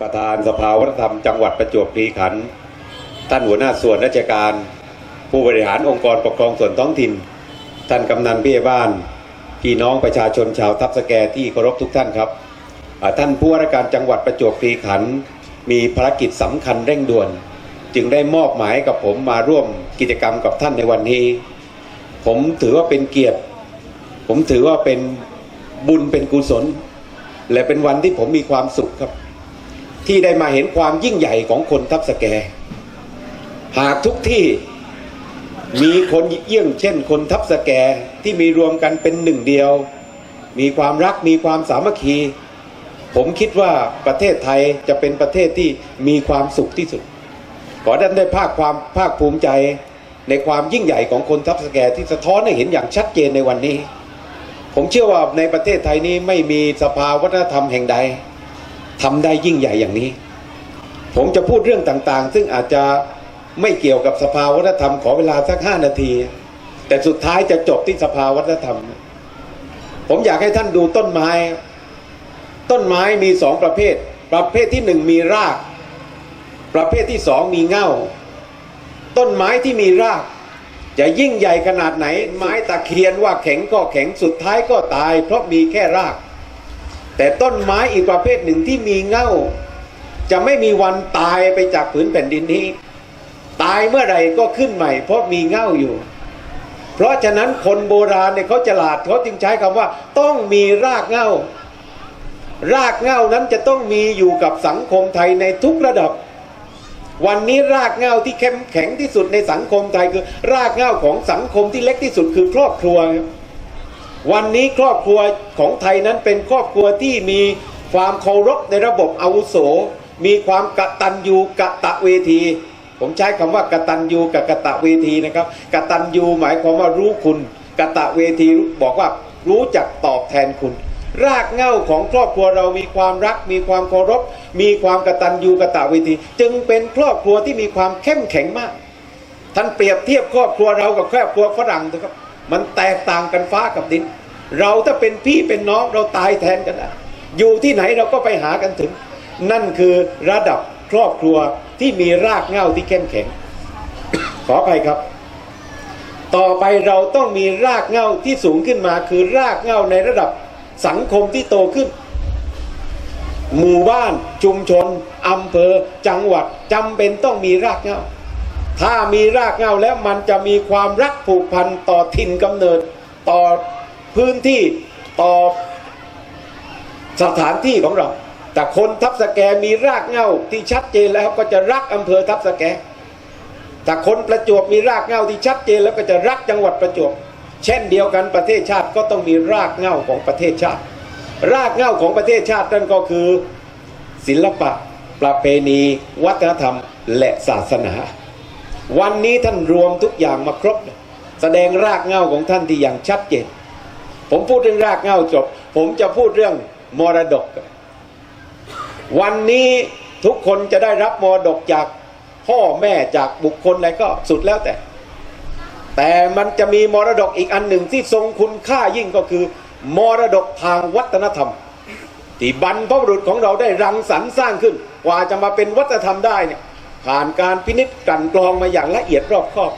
ประธานสภาวัฒนธรรมจังหวัดประจวบคีรีขันธ์ท่านหัวหน้าส่วนราชการ ผู้บริหารองค์กรปกครองส่วนท้องถิ่น ท่านกำนันพี่บ้าน พี่น้องประชาชนชาวทับสแกที่เคารพทุกท่านครับท่านผู้ว่าราชการจังหวัดประจวบคีรีขันธ์มีภารกิจสำคัญเร่งด่วน จึงได้มอบหมายกับผมมาร่วมกิจกรรมกับท่านในวันนี้ ผมถือว่าเป็นเกียรติ ผมถือว่าเป็นบุญเป็นกุศล และเป็นวันที่ผมมีความสุขครับ ที่ได้มาเห็นความยิ่งใหญ่ของคนทับสแก หากทุกที่มีคนเยี่ยงเช่น คนทับสแกที่มีรวมกันเป็นหนึ่งเดียว มีความรักมีความสามัคคี ผมคิดว่าประเทศไทยจะเป็นประเทศที่มีความสุขที่สุด ขอท่านได้ภาคความภาคภูมิใจในความยิ่งใหญ่ของคนทับสแกที่สะท้อนให้เห็นอย่างชัดเจนในวันนี้ ผมเชื่อว่าในประเทศไทยนี้ไม่มีสภาวัฒนธรรมแห่งใด ทำได้ยิ่งใหญ่อย่างนี้ ผมจะพูดเรื่องต่างๆ ซึ่งอาจจะไม่เกี่ยวกับสภาวัฒนธรรมขอเวลาสักห้านาที แต่สุดท้ายจะจบที่สภาวัฒนธรรม ผมอยากให้ท่านดูต้นไม้ ต้นไม้มีสองประเภท ประเภทที่หนึ่งมีราก ประเภทที่สองมีเง่า ต้นไม้ที่มีราก จะยิ่งใหญ่ขนาดไหน ไม้ตะเคียนว่าแข็งก็แข็งสุดท้ายก็ตาย เพราะมีแค่ราก แต่ต้นไม้อีกประเภทหนึ่งที่มีเง่า จะไม่มีวันตายไปจากผืนแผ่นดินนี้ ตายเมื่อไหร่ก็ขึ้นใหม่ เพราะมีเง่าอยู่ เพราะฉะนั้นคนโบราณเนี่ยเขาฉลาดเขาจึงใช้คำว่า ต้องมีรากเง่า รากเง้านั้นจะต้องมีอยู่กับสังคมไทยในทุกระดับ วันนี้รากเง้าที่เข้มแข็งที่สุดในสังคมไทยคือ รากเง้าของสังคมที่เล็กที่สุดคือครอบครัวครับ วันนี้ครอบครัวของไทยนั้นเป็นครอบครัวที่มีความเคารพในระบบอาวุโส มีความกตัญญูกะตะเวที ผมใช้คำว่ากตัญญูกับกะตะเวทีนะครับกตัญญูหมายความว่ารู้คุณกะตะเวทีบอกว่ารู้จักตอบแทนคุณ รากเหง้าของครอบครัวเรามีความรัก มีความเคารพ มีความกตัญญูกะตะเวที จึงเป็นครอบครัวที่มีความเข้มแข็งมาก ท่านเปรียบเทียบครอบครัวเรากับครอบครัวฝรั่งนะครับ มันแตกต่างกันฟ้ากับดิน เราถ้าเป็นพี่เป็นน้องเราตายแทนกันนะอยู่ที่ไหนเราก็ไปหากันถึง นั่นคือระดับครอบครัวที่มีรากเหง้าที่เข้มแข็ง ขออภัยครับ ต่อไปเราต้องมีรากเหง้าที่สูงขึ้นมา คือรากเหง้าในระดับสังคมที่โตขึ้น หมู่บ้านชุมชนอำเภอ จังหวัดจำเป็นต้องมีรากเหง้า ถ้ามีรากเหง้าแล้วมันจะมีความรักผูกพันต่อถิ่นกำเนิด ต่อพื้นที่ต่อสถานที่ของเรา แต่คนทับสแกมีรากเหง้าที่ชัดเจนแล้วก็จะรักอำเภอทับสแกแต่คนประจวบมีรากเหง้าที่ชัดเจนแล้วก็จะรักจังหวัดประจวบ เช่นเดียวกันประเทศชาติก็ต้องมีรากเหง้าของประเทศชาติ รากเหง้าของประเทศชาตินั่นก็คือ ศิลปะ ประเพณี วัฒนธรรม และศาสนา วันนี้ท่านรวมทุกอย่างมาครบ แสดงรากเหง้าของท่านที่อย่างชัดเจน ผมพูดเรื่องรากเหง้าจบ ผมจะพูดเรื่องมรดก วันนี้ทุกคนจะได้รับมรดกจากพ่อแม่จากบุคคลอะไรก็สุดแล้วแต่ แต่มันจะมีมรดกอีกอันหนึ่งที่ทรงคุณค่ายิ่งก็คือ มรดกทางวัฒนธรรม ที่บรรพบุรุษของเราได้รังสรรค์สร้างขึ้น กว่าจะมาเป็นวัฒนธรรมได้เนี่ย ผ่านการพินิจกลั่นกรองมาอย่างละเอียดรอบคอบ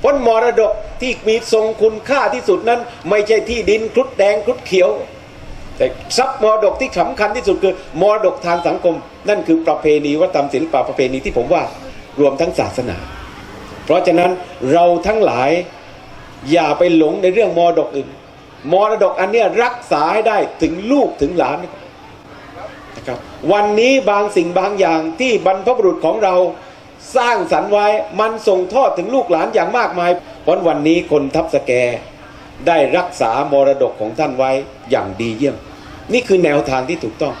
เพราะมรดกที่มีทรงคุณค่าที่สุดนั้น ไม่ใช่ที่ดินครุฑแดงครุฑเขียว แต่ทรัพย์มรดกที่สำคัญที่สุดคือมรดกทางสังคม นั่นคือประเพณีวัฒนธรรมศิลปะประเพณีที่ผมว่ารวมทั้งศาสนา เพราะฉะนั้นเราทั้งหลายอย่าไปหลงในเรื่องมรดกอื่นมรดกอันเนี้ยรักษาให้ได้ถึงลูกถึงหลาน นะครับวันนี้บางสิ่งบางอย่างที่บรรพบุรุษของเราสร้างสรรค์ไว้มันส่งทอดถึงลูกหลานอย่างมากมาย เพราะวันนี้คนทับสแกได้รักษามรดกของท่านไว้อย่างดีเยี่ยม นี่คือแนวทางที่ถูกต้อง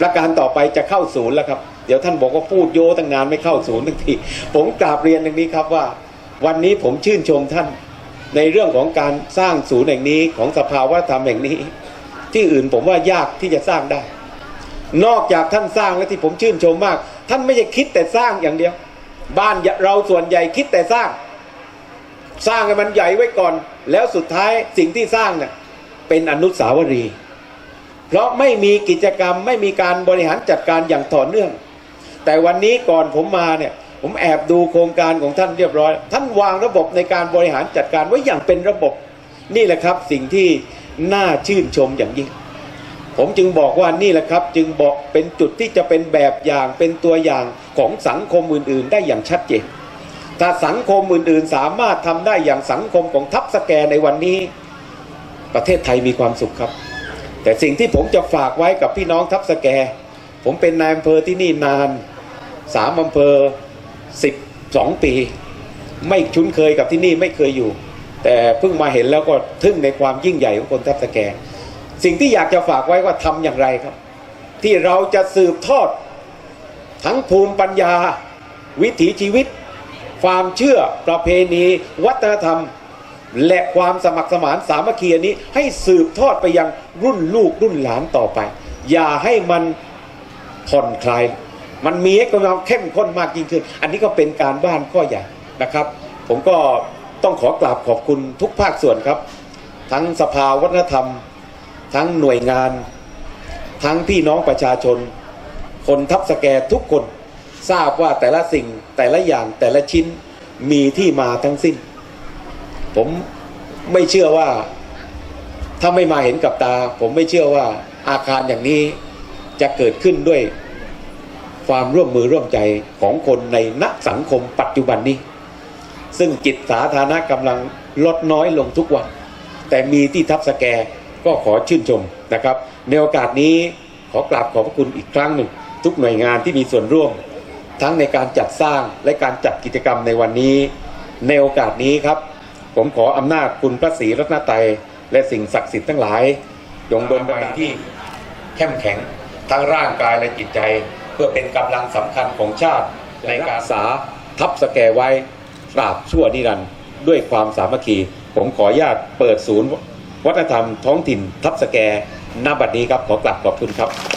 ประการต่อไปจะเข้าศูนย์แล้วครับ เดี๋ยวท่านบอกว่าพูดโยตั้งนานไม่เข้าศูนย์ทั้งที ผมกราบเรียนอย่างนี้ครับว่า วันนี้ผมชื่นชมท่าน ในเรื่องของการสร้างศูนย์แห่งนี้ของสภาวัฒนธรรมแห่งนี้ ที่อื่นผมว่ายากที่จะสร้างได้ นอกจากท่านสร้างแล้วที่ผมชื่นชมมาก ท่านไม่ใช่คิดแต่สร้างอย่างเดียว บ้านเราส่วนใหญ่คิดแต่สร้าง สร้างให้มันใหญ่ไว้ก่อน แล้วสุดท้ายสิ่งที่สร้างเนี่ยเป็นอนุสาวรีย์เพราะไม่มีกิจกรรมไม่มีการบริหารจัดการอย่างต่อเนื่อง แต่วันนี้ก่อนผมมาเนี่ยผมแอบดูโครงการของท่านเรียบร้อย ท่านวางระบบในการบริหารจัดการไว้อย่างเป็นระบบ นี่แหละครับสิ่งที่น่าชื่นชมอย่างยิ่ง ผมจึงบอกว่านี่แหละครับ จึงบอกเป็นจุดที่จะเป็นแบบอย่างเป็นตัวอย่างของสังคมอื่น ๆ ได้อย่างชัดเจนถ้าสังคมอื่น ๆ สามารถทำได้อย่างสังคมของทัพสแกในวันนี้ ประเทศไทยมีความสุขครับ แต่สิ่งที่ผมจะฝากไว้กับพี่น้องทัพสแก ผมเป็นนายอำเภอที่นี่นานสามอำเภอสิบสองปี ไม่ชุนเคยกับที่นี่ไม่เคยอยู่ แต่เพิ่งมาเห็นแล้วก็ทึ่งในความยิ่งใหญ่ของคนทัพสแก สิ่งที่อยากจะฝากไว้ว่าทำอย่างไรครับ ที่เราจะสืบทอด ทั้งภูมิปัญญา วิถีชีวิต ความเชื่อประเพณี วัฒนธรรม และความสมัครสมานสามัคคีนี้ ให้สืบทอดไปยังรุ่นลูกรุ่นหลานต่อไป อย่าให้มันผ่อนคลาย มันมีให้กำลังเข้มข้นมากยิ่งขึ้น อันนี้ก็เป็นการบ้านข้อใหญ่นะครับ ผมก็ต้องขอกราบขอบคุณทุกภาคส่วนครับ ทั้งสภาวัฒนธรรม ทั้งหน่วยงาน ทั้งพี่น้องประชาชน คนทับสแกทุกคนทราบว่าแต่ละสิ่งแต่ละอย่างแต่ละชิ้นมีที่มาทั้งสิ้น ผมไม่เชื่อว่าถ้าไม่มาเห็นกับตา ผมไม่เชื่อว่าอาคารอย่างนี้จะเกิดขึ้นด้วยความร่วมมือร่วมใจของคนในนักสังคมปัจจุบันนี้ ซึ่งจิตสาธารณะกำลังลดน้อยลงทุกวัน แต่มีที่ทับสแก ก็ขอชื่นชมนะครับ ในโอกาสนี้ขอกราบขอบพระคุณอีกครั้งหนึ่ง ทุกหน่วยงานที่มีส่วนร่วม ทั้งในการจัดสร้างและการจัดกิจกรรมในวันนี้ ในโอกาสนี้ครับ ผมขออำนาจคุณพระศรีรัตนตรัยและสิ่งศักดิ์สิทธิ์ทั้งหลายจงดลบันดาลที่เข้มแข็งทั้งร่างกายและจิตใจ เพื่อเป็นกำลังสำคัญของชาติในการรักษาทับสแกไว้ตราบชั่วนิรันด์ด้วยความสามัคคี ผมขออนุญาตเปิดศูนย์ วัฒนธรรมท้องถิ่นทับสแกนณบัดนี้ครับขอกลับขอบคุณครับ